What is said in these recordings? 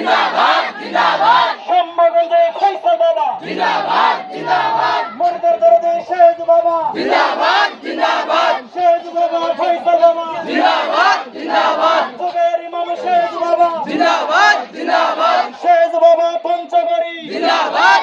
জিন্দাবাদ জিন্দাবাদ। সম্মানজে খাইছে বাবা। জিন্দাবাদ জিন্দাবাদ। মর্দার দরদে শেষ বাবা। জিন্দাবাদ জিন্দাবাদ। শেষ বাবা বাবা পঞ্চগড়ি। জিন্দাবাদ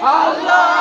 আল্লাহ